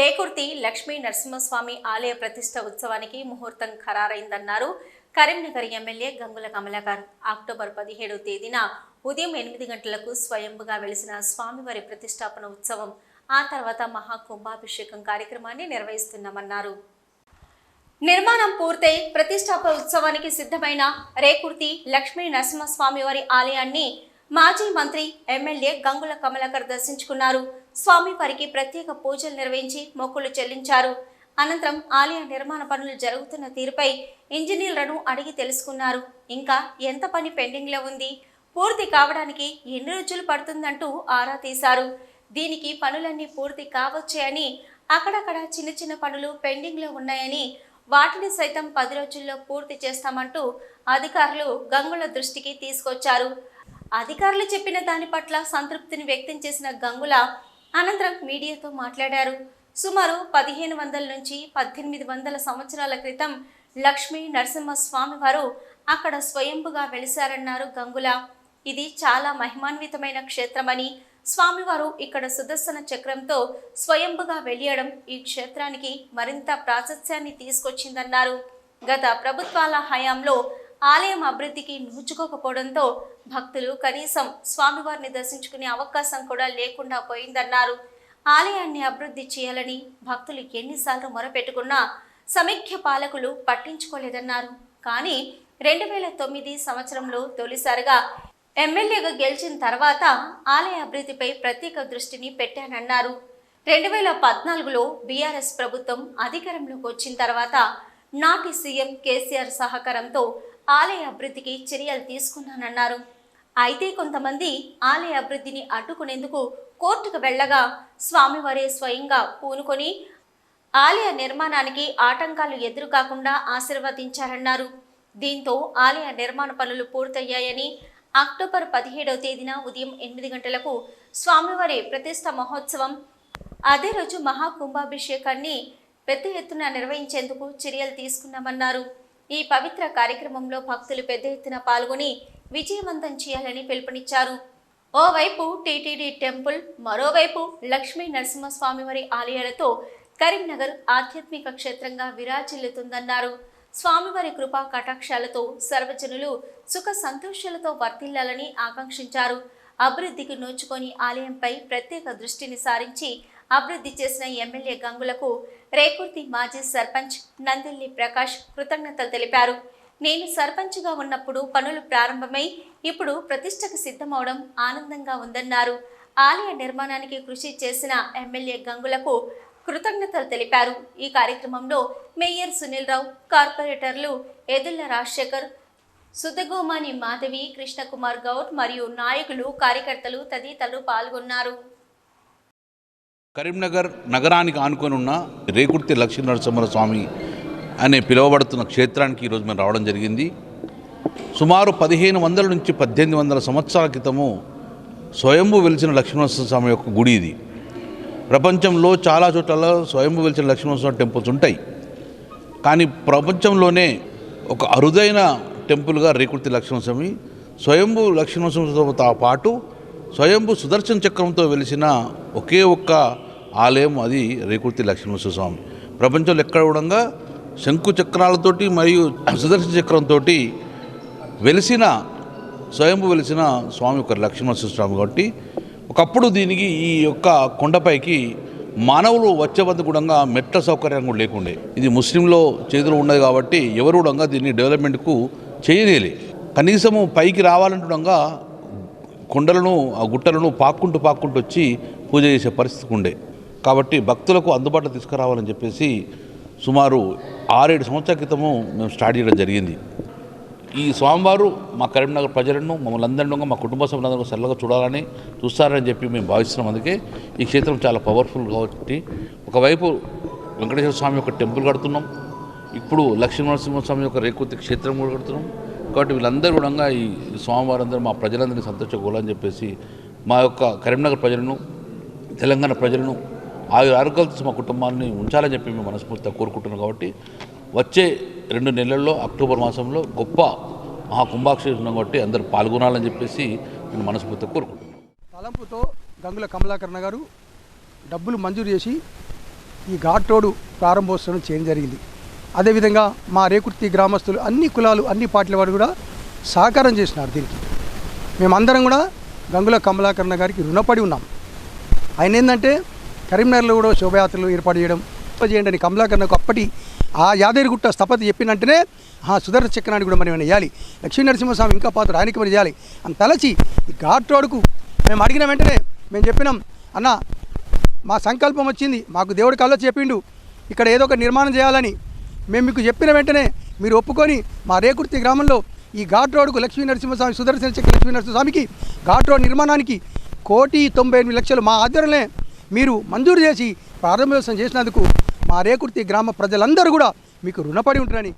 రేకుర్తి లక్ష్మీ నరసింహస్వామి ఆలయ ప్రతిష్ట ఉత్సవానికి ముహూర్తం ఖరారైందన్నారు. కరీంనగర్ ఎమ్మెల్యే గంగుల కమలాకర్. అక్టోబర్ పదిహేడవ తేదీన ఉదయం ఎనిమిది గంటలకు స్వయంభుగా వెలిసిన స్వామివారి ప్రతిష్టాపన ఉత్సవం ఆ తర్వాత మహాకుంభాభిషేకం కార్యక్రమాన్ని నిర్వహిస్తున్నామన్నారు. నిర్మాణం పూర్తయి ప్రతిష్టాపన ఉత్సవానికి సిద్ధమైన రేకుర్తి లక్ష్మీ నరసింహస్వామి వారి ఆలయాన్ని మాజీ మంత్రి ఎమ్మెల్యే గంగుల కమలాకర్ దర్శించుకున్నారు. స్వామివారికి ప్రత్యేక పూజలు నిర్వహించి మొక్కులు చెల్లించారు. అనంతరం ఆలయ నిర్మాణ పనులు జరుగుతున్న తీరుపై ఇంజనీర్లను అడిగి తెలుసుకున్నారు. ఇంకా ఎంత పని పెండింగ్లో ఉంది? పూర్తి కావడానికి ఎన్ని రోజులు పడుతుందంటూ ఆరా తీశారు. దీనికి పనులన్నీ పూర్తి కావచ్చాయని అక్కడక్కడ చిన్న చిన్న పనులు పెండింగ్లో ఉన్నాయని వాటిని సైతం పది రోజుల్లో పూర్తి చేస్తామంటూ అధికారులు గంగుల దృష్టికి తీసుకొచ్చారు. అధికారులు చెప్పిన దాని పట్ల సంతృప్తిని వ్యక్తం చేసిన గంగుల అనంతరం మీడియాతో మాట్లాడారు. సుమారు పదిహేను వందల నుంచి పద్దెనిమిది వందల సంవత్సరాల క్రితం లక్ష్మీ నరసింహస్వామి వారు అక్కడ స్వయంభుగా వెలిశారన్నారు గంగుల. ఇది చాలా మహిమాన్వితమైన క్షేత్రమని స్వామివారు ఇక్కడ సుదర్శన చక్రంతో స్వయంభుగా వెలియడం ఈ క్షేత్రానికి మరింత ప్రాశస్యాన్ని తీసుకొచ్చిందన్నారు. గత ప్రభుత్వాల హయాంలో ఆలయం అభివృద్ధికి నోచుకోకపోవడంతో భక్తులు కనీసం స్వామివారిని దర్శించుకునే అవకాశం కూడా లేకుండా పోయిందన్నారు. ఆలయాన్ని అభివృద్ధి చేయాలని భక్తులు ఎన్నిసార్లు మొరపెట్టుకున్నా సమైక్య పాలకులు పట్టించుకోలేదన్నారు. కానీ రెండు వేల తొమ్మిది సంవత్సరంలో తొలిసారిగా ఎమ్మెల్యేగా గెలిచిన తర్వాత ఆలయ అభివృద్ధిపై ప్రత్యేక దృష్టిని పెట్టానన్నారు. రెండు వేల పద్నాలుగులో బీఆర్ఎస్ ప్రభుత్వం అధికారంలోకి వచ్చిన తర్వాత నాటి సీఎం కేసీఆర్ సహకారంతో ఆలయ అభివృద్ధికి చర్యలు తీసుకున్నానన్నారు. అయితే కొంతమంది ఆలయ అభివృద్ధిని అడ్డుకునేందుకు కోర్టుకు వెళ్ళగా స్వామివారే స్వయంగా పూనుకొని ఆలయ నిర్మాణానికి ఆటంకాలు ఎదురుకాకుండా ఆశీర్వదించారన్నారు. దీంతో ఆలయ నిర్మాణ పనులు పూర్తయ్యాయని అక్టోబర్ పదిహేడవ తేదీన ఉదయం ఎనిమిది గంటలకు స్వామివారి ప్రతిష్ట మహోత్సవం అదే రోజు మహాకుంభాభిషేకాన్ని పెద్ద ఎత్తున నిర్వహించేందుకు చర్యలు తీసుకున్నామన్నారు. ఈ పవిత్ర కార్యక్రమంలో భక్తులు పెద్ద ఎత్తున పాల్గొని విజయవంతం చేయాలని పిలుపునిచ్చారు. ఓవైపు టీటీడీ టెంపుల్ మరోవైపు లక్ష్మీ నరసింహస్వామివారి ఆలయాలతో కరీంనగర్ ఆధ్యాత్మిక క్షేత్రంగా విరాజిల్లుతుందన్నారు. స్వామివారి కృపా కటాక్షాలతో సర్వజనులు సుఖ సంతోషాలతో వర్తిల్లాలని ఆకాంక్షించారు. అభివృద్ధికి నోచుకొని ఆలయంపై ప్రత్యేక దృష్టిని సారించి అభివృద్ధి చేసిన ఎమ్మెల్యే గంగులకు రేకుర్తి మాజీ సర్పంచ్ నందిల్లి ప్రకాష్ కృతజ్ఞతలు తెలిపారు. నేను సర్పంచ్గా ఉన్నప్పుడు పనులు ప్రారంభమై ఇప్పుడు ప్రతిష్టకు సిద్ధమవడం ఆనందంగా ఉందన్నారు. ఆలయ నిర్మాణానికి కృషి చేసిన ఎమ్మెల్యే గంగులకు కృతజ్ఞతలు తెలిపారు. ఈ కార్యక్రమంలో మేయర్ సునీల్ రావు కార్పొరేటర్లు ఎదుళ్ళ రాజశేఖర్ సుధగోమాని మాధవి కృష్ణకుమార్ గౌడ్ మరియు నాయకులు కార్యకర్తలు తదితరులు పాల్గొన్నారు. కరీంనగర్ నగరానికి ఆనుకొని ఉన్న రేకుర్తి లక్ష్మీనరసింహ స్వామి అనే పిలువబడుతున్న క్షేత్రానికి ఈరోజు మేము రావడం జరిగింది. సుమారు పదిహేను వందల నుంచి పద్దెనిమిది వందల సంవత్సరాల క్రితము స్వయంభు వెలిసిన లక్ష్మీనరసింహ స్వామి యొక్క గుడి ఇది. ప్రపంచంలో చాలా చోట్ల స్వయంభు వెలిచిన లక్ష్మీనరసింహ టెంపుల్స్ ఉంటాయి. కానీ ప్రపంచంలోనే ఒక అరుదైన టెంపుల్గా రేకుర్తి లక్ష్మణస్వామి స్వయంభు లక్ష్మీనరసింహతో పాటు స్వయంభు సుదర్శన చక్రంతో వెలిసిన ఒకే ఒక్క ఆలయం అది రేకుర్తి లక్ష్మణస్వామి స్వామి. ప్రపంచంలో ఎక్కడ కూడా శంకు చక్రాలతోటి మరియు సుదర్శన చక్రంతో వెలిసిన స్వయంభు వెలిసిన స్వామి ఒక లక్ష్మణస్వామి స్వామి కాబట్టి ఒకప్పుడు దీనికి ఈ యొక్క కొండపైకి మానవులు వచ్చే వద్ద కూడా మెట్ల సౌకర్యం కూడా లేకుండే. ఇది ముస్లింలో చేతిలో ఉన్నది కాబట్టి ఎవరు కూడా దీన్ని డెవలప్మెంట్కు చేయలేలే కనీసము పైకి రావాలంటుండగా కొండలను ఆ గుట్టలను పాక్కుంటూ పాక్కుంటూ వచ్చి పూజ చేసే పరిస్థితి ఉండే. కాబట్టి భక్తులకు అందుబాటులో తీసుకురావాలని చెప్పేసి సుమారు ఆరేడు సంవత్సరాల క్రితము మేము స్టార్ట్ చేయడం జరిగింది. ఈ స్వామివారు మా కరీంనగర్ ప్రజలను మమ్మల్ని అందరినీ మా కుటుంబ సభ్యులందరూ సరళగా చూడాలని చూస్తారని చెప్పి మేము భావిస్తున్నాం. అందుకే ఈ క్షేత్రం చాలా పవర్ఫుల్ కాబట్టి ఒకవైపు వెంకటేశ్వర స్వామి యొక్క టెంపుల్ కడుతున్నాం. ఇప్పుడు లక్ష్మీనరసింహ స్వామి యొక్క రేకుతి క్షేత్రం కూడా కడుతున్నాం. కాబట్టి వీళ్ళందరూ కూడా ఈ స్వామివారందరూ మా ప్రజలందరినీ సంతోషకోవాలని చెప్పేసి మా యొక్క కరీంనగర్ ప్రజలను తెలంగాణ ప్రజలను ఆయు ఆరోగ్యాలతో మా కుటుంబాన్ని ఉంచాలని చెప్పి మేము మనస్ఫూర్తిగా కోరుకుంటున్నాం కాబట్టి వచ్చే రెండు నెలల్లో అక్టోబర్ మాసంలో గొప్ప మహా కుంభాక్షేత్రం ఉన్నాం కాబట్టి అందరూ పాల్గొనాలని చెప్పేసి నేను మనస్ఫూర్తిగా కోరుకుంటున్నాను. తలంపుతో గంగుల కమలాకరణ గారు డబ్బులు మంజూరు చేసి ఈ ఘాట్ రోడ్డు ప్రారంభోత్సవం చేయడం జరిగింది. అదేవిధంగా మా రేకుర్తి గ్రామస్తులు అన్ని కులాలు అన్ని పార్టీల వారు కూడా సహకారం చేసినారు దీనికి. మేమందరం కూడా గంగుల కమలాకరణ గారికి రుణపడి ఉన్నాం. ఆయన ఏంటంటే కరీంనగర్లో కూడా శోభయాత్రలు ఏర్పాటు చేయడం చేయండి అని కమలాకరణకు అప్పటి ఆ యాదగిరిగుట్ట స్థపతి చెప్పినట్టునే ఆ సుదర్శన చక్రాన్ని కూడా మనం వేయాలి లక్ష్మీ నరసింహస్వామి ఇంకా పాత్ర ఆయనకి మరి చేయాలి అని తలచి ఈ ఘాట్ రోడ్డుకు మేము అడిగిన వెంటనే మేము చెప్పినాం అన్న మా సంకల్పం వచ్చింది మాకు దేవుడి కల్లో చెప్పిండు ఇక్కడ ఏదో ఒక నిర్మాణం చేయాలని మేము మీకు చెప్పిన వెంటనే మీరు ఒప్పుకొని మా రేకుర్తి గ్రామంలో ఈ ఘాట్ రోడ్కు లక్ష్మీ నరసింహస్వామి సుదర్శన చక్ర లక్ష్మీ నరసింహస్వామికి ఘాట్ రోడ్ నిర్మాణానికి కోటి తొంభై ఎనిమిది లక్షలు మా ఆధ్వర్యంలో మీరు మంజూరు చేసి ప్రారంభోత్సవం చేసినందుకు మా రేకుర్తి గ్రామ ప్రజలందరూ కూడా మీకు రుణపడి ఉంటారని